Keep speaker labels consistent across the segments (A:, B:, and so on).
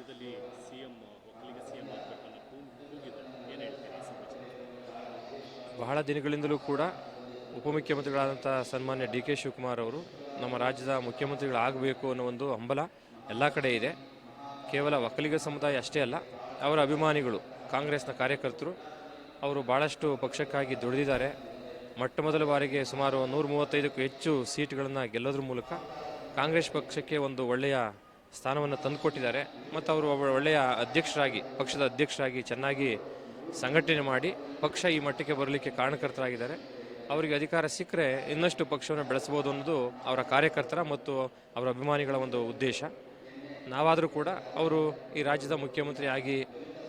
A: ರಾಜ್ಯದಲ್ಲಿ CM CM
B: ಬಹಳ ದಿನಗಳಿಂದಲೂ ಕೂಡ ಉಪಮುಖ್ಯಮಂತ್ರಿಗಳಾದಂಥ ಸನ್ಮಾನ್ಯ ಡಿ ಕೆ ಶಿವಕುಮಾರ್ ಅವರು ನಮ್ಮ ರಾಜ್ಯದ ಮುಖ್ಯಮಂತ್ರಿಗಳಾಗಬೇಕು ಅನ್ನೋ ಒಂದು ಹಂಬಲ ಎಲ್ಲ ಕಡೆ ಇದೆ. ಕೇವಲ ಒಕ್ಕಲಿಗ ಸಮುದಾಯ ಅಷ್ಟೇ ಅಲ್ಲ, ಅವರ ಅಭಿಮಾನಿಗಳು, ಕಾಂಗ್ರೆಸ್ನ ಕಾರ್ಯಕರ್ತರು, ಅವರು ಭಾಳಷ್ಟು ಪಕ್ಷಕ್ಕಾಗಿ ದುಡಿದಿದ್ದಾರೆ. ಮೊಟ್ಟ ಮೊದಲ ಬಾರಿಗೆ ಸುಮಾರು ನೂರ ಮೂವತ್ತೈದಕ್ಕೂ ಹೆಚ್ಚು ಸೀಟ್ಗಳನ್ನು ಗೆಲ್ಲೋದ್ರ ಮೂಲಕ ಕಾಂಗ್ರೆಸ್ ಪಕ್ಷಕ್ಕೆ ಒಂದು ಒಳ್ಳೆಯ ಸ್ಥಾನವನ್ನು ತಂದುಕೊಟ್ಟಿದ್ದಾರೆ. ಮತ್ತು ಅವರು ಒಬ್ಬ ಒಳ್ಳೆಯ ಅಧ್ಯಕ್ಷರಾಗಿ, ಪಕ್ಷದ ಅಧ್ಯಕ್ಷರಾಗಿ ಚೆನ್ನಾಗಿ ಸಂಘಟನೆ ಮಾಡಿ ಪಕ್ಷ ಈ ಮಟ್ಟಕ್ಕೆ ಬರಲಿಕ್ಕೆ ಕಾರಣಕರ್ತರಾಗಿದ್ದಾರೆ. ಅವರಿಗೆ ಅಧಿಕಾರ ಸಿಕ್ಕರೆ ಇನ್ನಷ್ಟು ಪಕ್ಷವನ್ನು ಬೆಳೆಸ್ಬೋದು ಅನ್ನೋದು ಅವರ ಕಾರ್ಯಕರ್ತರ ಮತ್ತು ಅವರ ಅಭಿಮಾನಿಗಳ ಒಂದು ಉದ್ದೇಶ. ನಾವಾದರೂ ಕೂಡ ಅವರು ಈ ರಾಜ್ಯದ ಮುಖ್ಯಮಂತ್ರಿ ಆಗಿ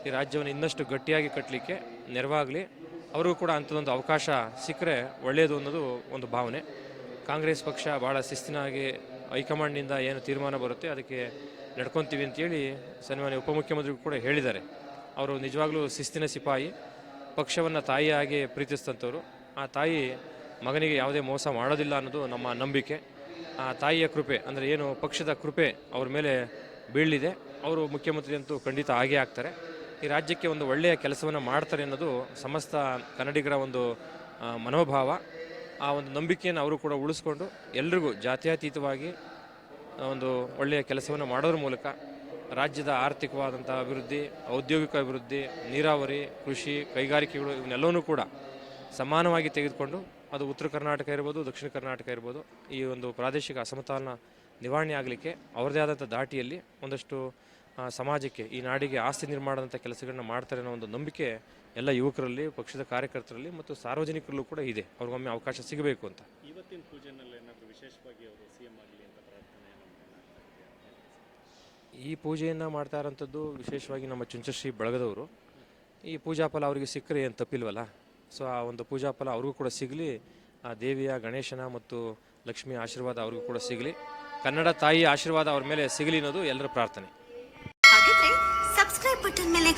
B: ಈ ರಾಜ್ಯವನ್ನು ಇನ್ನಷ್ಟು ಗಟ್ಟಿಯಾಗಿ ಕಟ್ಟಲಿಕ್ಕೆ ನೆರವಾಗಲಿ. ಅವರಿಗೂ ಕೂಡ ಅಂಥದ್ದೊಂದು ಅವಕಾಶ ಸಿಕ್ಕರೆ ಒಳ್ಳೆಯದು ಅನ್ನೋದು ಒಂದು ಭಾವನೆ. ಕಾಂಗ್ರೆಸ್ ಪಕ್ಷ ಭಾಳ ಶಿಸ್ತಿನಾಗಿ ಹೈಕಮಾಂಡ್ನಿಂದ ಏನು ತೀರ್ಮಾನ ಬರುತ್ತೆ ಅದಕ್ಕೆ ನಡ್ಕೊತೀವಿ ಅಂತೇಳಿ ಸನ್ಮಾನ್ಯ ಉಪಮುಖ್ಯಮಂತ್ರಿಗೂ ಕೂಡ ಹೇಳಿದ್ದಾರೆ. ಅವರು ನಿಜವಾಗ್ಲೂ ಶಿಸ್ತಿನ ಸಿಪಾಯಿ, ಪಕ್ಷವನ್ನು ತಾಯಿಯಾಗಿ ಪ್ರೀತಿಸಿದಂಥವ್ರು. ಆ ತಾಯಿ ಮಗನಿಗೆ ಯಾವುದೇ ಮೋಸ ಮಾಡೋದಿಲ್ಲ ಅನ್ನೋದು ನಮ್ಮ ನಂಬಿಕೆ. ಆ ತಾಯಿಯ ಕೃಪೆ ಅಂದರೆ ಏನು ಪಕ್ಷದ ಕೃಪೆ ಅವ್ರ ಮೇಲೆ ಬೀಳಲಿದೆ. ಅವರು ಮುಖ್ಯಮಂತ್ರಿ ಅಂತೂ ಖಂಡಿತ ಆಗೇ ಆಗ್ತಾರೆ. ಈ ರಾಜ್ಯಕ್ಕೆ ಒಂದು ಒಳ್ಳೆಯ ಕೆಲಸವನ್ನು ಮಾಡ್ತಾರೆ ಅನ್ನೋದು ಸಮಸ್ತ ಕನ್ನಡಿಗರ ಒಂದು ಮನೋಭಾವ. ಆ ಒಂದು ನಂಬಿಕೆಯನ್ನು ಅವರು ಕೂಡ ಉಳಿಸ್ಕೊಂಡು ಎಲ್ರಿಗೂ ಜಾತ್ಯತೀತವಾಗಿ ಒಂದು ಒಳ್ಳೆಯ ಕೆಲಸವನ್ನು ಮಾಡೋದ್ರ ಮೂಲಕ ರಾಜ್ಯದ ಆರ್ಥಿಕವಾದಂಥ ಅಭಿವೃದ್ಧಿ, ಔದ್ಯೋಗಿಕ ಅಭಿವೃದ್ಧಿ, ನೀರಾವರಿ, ಕೃಷಿ, ಕೈಗಾರಿಕೆಗಳು ಇವನ್ನೆಲ್ಲವನ್ನೂ ಕೂಡ ಸಮಾನವಾಗಿ ತೆಗೆದುಕೊಂಡು ಅದು ಉತ್ತರ ಕರ್ನಾಟಕ ಇರ್ಬೋದು, ದಕ್ಷಿಣ ಕರ್ನಾಟಕ ಇರ್ಬೋದು, ಈ ಒಂದು ಪ್ರಾದೇಶಿಕ ಅಸಮತೋಲನ ನಿವಾರಣೆ ಆಗಲಿಕ್ಕೆ ಅವರದೇ ಆದಂಥ ದಾಟಿಯಲ್ಲಿ ಒಂದಷ್ಟು ಸಮಾಜಕ್ಕೆ ಈ ನಾಡಿಗೆ ಆಸ್ತಿ ನಿರ್ಮಾಣದಂಥ ಕೆಲಸಗಳನ್ನ ಮಾಡ್ತಾರೆ ಅನ್ನೋ ಒಂದು ನಂಬಿಕೆ ಎಲ್ಲ ಯುವಕರಲ್ಲಿ ಪಕ್ಷದ ಕಾರ್ಯಕರ್ತರಲ್ಲಿ ಮತ್ತು ಸಾರ್ವಜನಿಕರಲ್ಲೂ ಕೂಡ ಇದೆ. ಅವ್ರಿಗೊಮ್ಮೆ ಅವಕಾಶ ಸಿಗಬೇಕು ಅಂತ.
A: ಇವತ್ತಿನ ಪೂಜೆನಲ್ಲಿ ಏನಾದರೂ ವಿಶೇಷವಾಗಿ ಅವರು ಸಿಎಂ ಆಗಲಿ ಅಂತ ಪ್ರಾರ್ಥನೆ
B: ಈ ಪೂಜೆಯನ್ನು ಮಾಡ್ತಾ ಇರೋಂಥದ್ದು ವಿಶೇಷವಾಗಿ ನಮ್ಮ ಚುಂಚಶ್ರೀ ಬಳಗದವರು. ಈ ಪೂಜಾ ಫಲ ಅವರಿಗೆ ಸಿಕ್ಕರೆ ಏನು ತಪ್ಪಿಲ್ವಲ್ಲ? ಸೊ ಆ ಒಂದು ಪೂಜಾ ಫಲ ಅವ್ರಿಗೂ ಕೂಡ ಸಿಗಲಿ ಆ ದೇವಿಯ ಗಣೇಶನ ಮತ್ತು ಲಕ್ಷ್ಮಿಯ ಆಶೀರ್ವಾದ ಅವ್ರಿಗೂ ಕೂಡ ಸಿಗಲಿ. ಕನ್ನಡ ತಾಯಿಯ ಆಶೀರ್ವಾದ ಅವ್ರ ಮೇಲೆ ಸಿಗಲಿ ಅನ್ನೋದು ಎಲ್ಲರ ಪ್ರಾರ್ಥನೆ.